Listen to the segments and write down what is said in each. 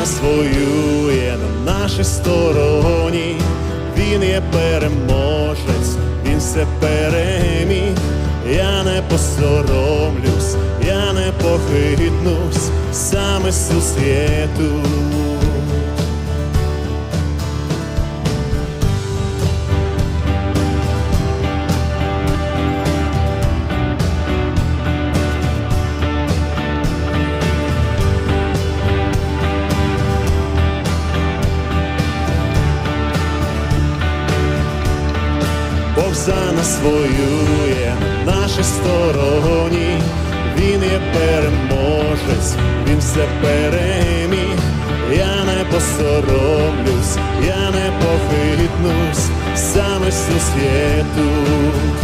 нас воює на нашій стороні, він є переможець, він все переміг, я не посоромлюсь, я не похитнусь, сам Ісус є тут. Бог за нас воює на стороні, Він є переможець, він все переміг. Я не посоромлюсь, я не похитнусь, сам Ісус є тут.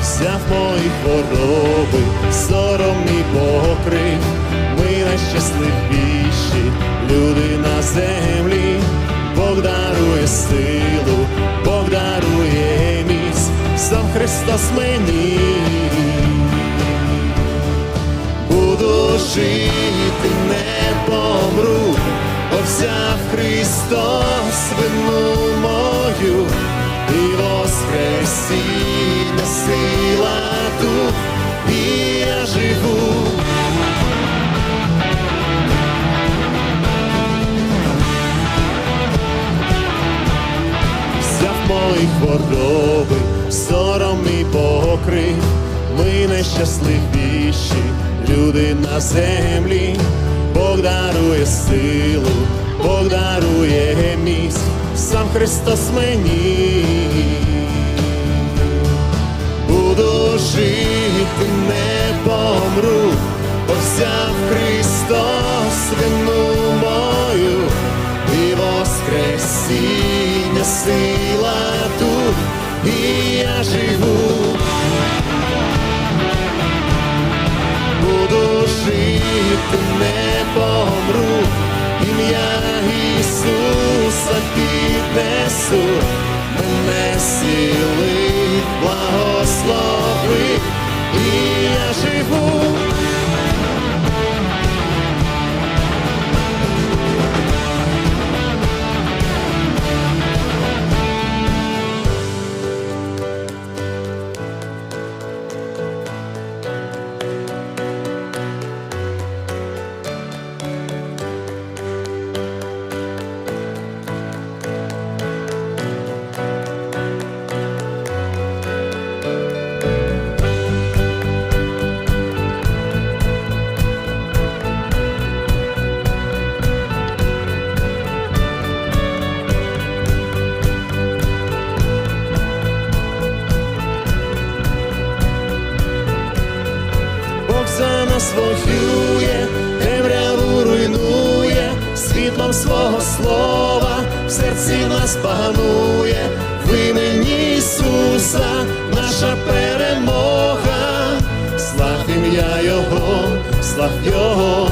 Взяв мої хвороби, сором і покрив, ми найщасливіші люди на землі, Бог дарує силу, Христос мені. Буду жити, не помру, бо взяв Христос вину мою і воскресіння сила тут, і я живу. Взяв мої хвороби, сором і покрив, ми найщасливіші люди на землі, Бог дарує силу, Бог дарує міць, сам Христос мені. Буду жити, не помру, бо взяв Христос вину мою. І воскресіння сила тут, і я живу. Буду жити, не помру, ім'я Ісуса піднесу, свого слова в серці нас панує, в імені Ісуса наша перемога, слав ім'я Його, слав Його,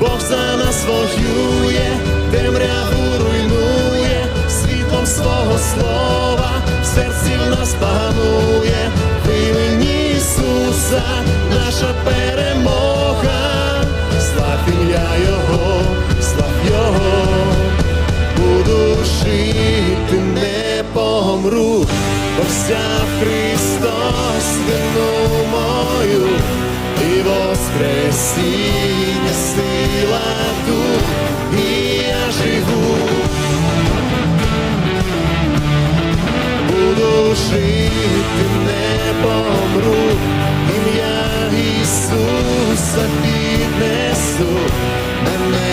Бог за нас воює, темряву руйнує, світлом свого слова в серці нас панує, в імені Ісуса наша перемога, слав ім'я Його, слав його, буду жити, не помру, бо вся Христос вину мою і воскресіння сила дух, і я живу, буду жити, не помру, ім'я Ісуса піднесу мене.